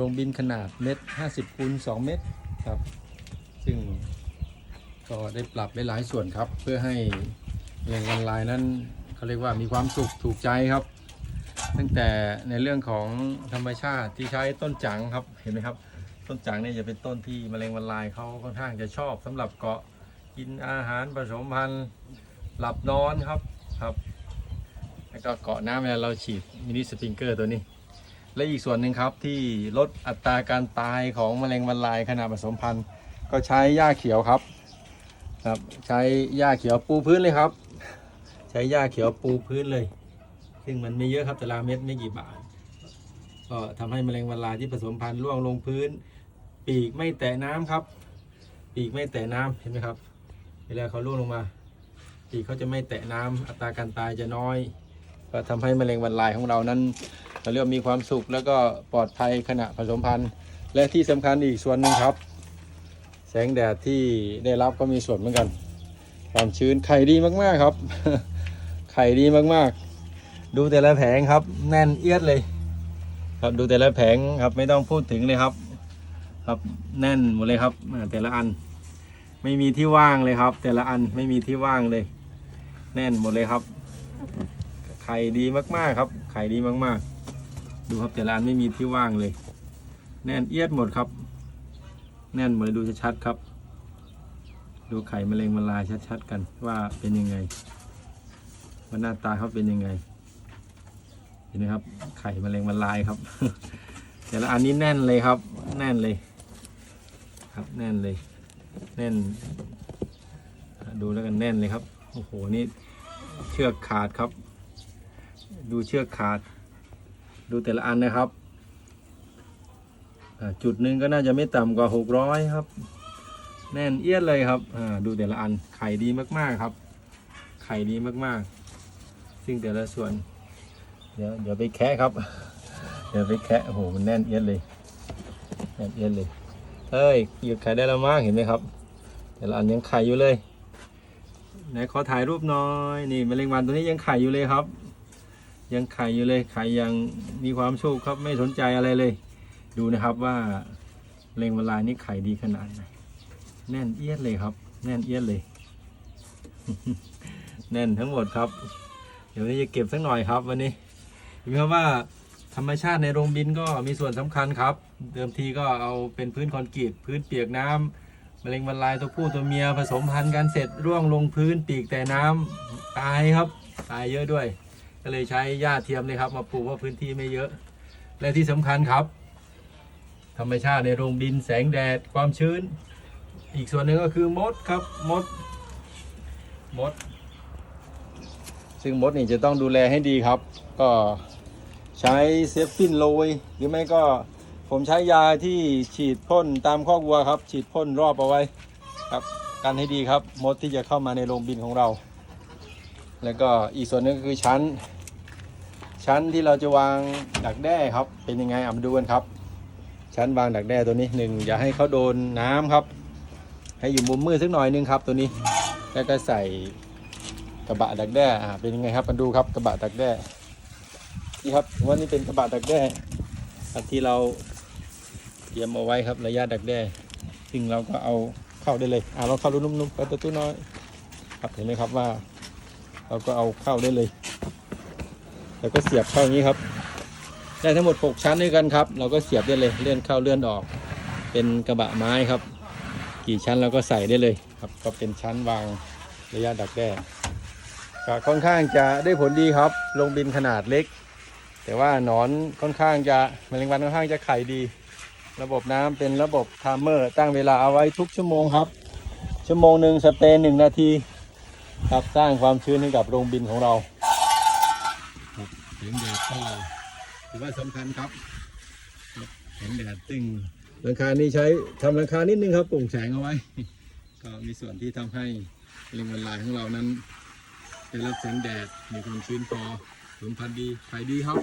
โรงบินขนาดเม็ด50คูณ2เมตรครับ ซึ่งก็ได้ปรับหลายส่วนครับ เพื่อให้แหล่งออนไลน์นั้นเขาเรียกว่ามีความสุขถูกใจครับ ตั้งแต่ในเรื่องของธรรมชาติที่ใช้ต้นจังครับเห็นไหมครับ ต้นจังเนี่ยจะเป็นต้นที่แมลงวันลายเขาค่อนข้างจะชอบสำหรับเกาะกินอาหารผสมพันธุ์หลับนอนครับครับ แล้วก็เกาะน้ำเวลาเราฉีดมินิสปริงเกอร์ตัวนี้ และอีกส่วนหนึ่งครับที่ลดอัตราการตายของแมลงวันลายขณะผสมพันธุ์ ก็ใช้หญ้าเขียวครับครับใช้หญ้าเขียวปูพื้นเลยครับ ใช้หญ้าเขียวปูพื้นเลย ซึ่งมันไม่เยอะครับแต่ละเม็ดไม่กี่บาท ก็ทำให้แมลงวันลายที่ผสมพันธุ์ร่วงลงพื้น ปีกไม่แตะน้ำครับ ปีกไม่แตะน้ำเห็นไหมครับ เวลาเขาร่วงลงมาปีกเขาจะไม่แตะน้ำอัตราการตายจะน้อย ก็ทำให้แมลงวันลายของเรานั้น เราเรียกว่ามีความสุขแล้วก็ปลอดภัยขณะผสมพันธุ์ และที่สำคัญอีกส่วนหนึ่งครับ แสงแดดที่ได้รับก็มีส่วนเหมือนกัน ความชื้นไข่ดีมากๆครับ ไข่ดีมากๆ ดูแต่ละแผงครับ แน่นเอียดเลย ครับดูแต่ละแผงครับไม่ต้องพูดถึงเลยครับ ครับแน่นหมดเลยครับแต่ละอัน ไม่มีที่ว่างเลยครับ แต่ละอันไม่มีที่ว่างเลย แน่นหมดเลยครับไข่ดีมากๆครับ ไข่ดีมากๆ ดูครับแต่ละอันไม่มีที่ว่างเลย แน่นเอียดหมดครับ แน่นหมดเลยดูชัดๆครับ ดูไข่แมลงวันลายชัดๆกันว่าเป็นยังไงว่าหน้าตาเขาเป็นยังไงเห็นไหมครับ ไข่แมลงวันลายครับ แต่ละอันนี้แน่นเลยครับ แน่นเลย ครับแน่นเลย แน่น ดูแล้วกันแน่นเลยครับโอ้โหนี่เชือกขาดครับ ดูเชือกขาด ดูแต่ละอันนะครับจุดหนึ่งก็น่าจะไม่ต่ำกว่าหกร้อยครับ แน่นเอียดเลยครับดูแต่ละอันไข่ดีมากๆครับ ไข่ดีมากๆ ซึ่งแต่ละส่วน เดี๋ยวเดี๋ยวไปแคะครับ เดี๋ยวไปแคะโอ้โหมันแน่นเอียดเลยแน่นเอียดเลยเอ้ยหยุดไข่ได้แล้วมากเห็นไหมครับ แต่ละอันยังไข่อยู่เลยไหนขอถ่ายรูปหน้อยนี่แมลงวันตัวนี้ยังไข่อยู่เลยครับ ยังไข่อยู่เลยไข่ยังมีความสุขครับไม่สนใจอะไรเลย ดูนะครับว่าแมลงวันลายนี่ไข่ดีขนาดไหนแน่นเอียดเลยครับ แน่นเอียดเลย แน่นทั้งหมดครับ เดี๋ยวนี้จะเก็บสักหน่อยครับวันนี้เห็นไหมครับว่าธรรมชาติในโรงบินก็มีส่วนสำคัญครับ เดิมทีก็เอาเป็นพื้นคอนกรีตพื้นเปียกน้ำแมลงวันลายตัวผู้ตัวเมียผสมพันธุ์กันเสร็จร่วงลงพื้นปีกแต่น้ำตายครับ ตายเยอะด้วย ก็เลยใช้หญ้าเทียมเลยครับ มาปลูกว่าพื้นที่ไม่เยอะ และที่สำคัญครับ ธรรมชาติในโรงบินแสงแดดความชื้น อีกส่วนหนึ่งก็คือมดครับมดมด ซึ่งมดนี่จะต้องดูแลให้ดีครับ ก็ใช้เซฟฟินโรยหรือไม่ก็ผมใช้ยาที่ฉีดพ่นตามข้อวัวครับ ฉีดพ่นรอบเอาไว้ครับกันให้ดีครับมดที่จะเข้ามาในโรงบินของเรา แล้วก็อีกส่วนหนึงก็คือชั้น ชั้นที่เราจะวางดักแด้ครับ เป็นยังไงเอามาดูกันครับ ชั้นวางดักแด้ตัวนี้หนึ่งอย่าให้เขาโดนน้ำครับ ให้อยู่มุมมืดสักหน่อยนึงครับ ตัวนี้ แล้วก็ใส่กระบะดักแด้อ่าเป็นยังไงครับมาดูครับกระบะดักแด้นี่ครับว่านี่เป็นกระบะดักแด้อันที่เราเตรียมเอาไว้ครับระยะดักแด้ซึ่งเราก็เอาเข้าได้เลยอ่าเราเข้าดูนุ่มๆไปประตูน้อย ครับเห็นไหมครับว่า เราก็เอาเข้าได้เลย แล้วก็เสียบเข้าอย่างนี้ครับ ได้ทั้งหมด 6 ชั้นด้วยกันครับ เราก็เสียบได้เลยเลื่อนเข้าเลื่อนออก เป็นกระบะไม้ครับ กี่ชั้นเราก็ใส่ได้เลยครับ ก็เป็นชั้นวางระยะดักแด้ก็ค่อนข้างจะได้ผลดีครับ ลงบินขนาดเล็ก แต่ว่าหนอนค่อนข้างจะแมลงวันค่อนข้างจะไข่ดี ระบบน้ำเป็นระบบไทม์เมอร์ตั้งเวลาเอาไว้ทุกชั่วโมงครับ ชั่วโมงหนึ่งสเปรย์หนึ่งนาที ครับสร้างความชื้นให้กับโรงบินของเราแสงแดดก็ถือว่าสำคัญครับแสงแดดตึงหลังคานี้ใช้ทำหลังคานิดนึงครับปร่งแสงเอาไว้ ก็มีส่วนที่ทำให้แมลงวันลายของเรานั้นได้รับแสงแดดมีความชื้นพอผลพันธุ์ดีขายดีครับ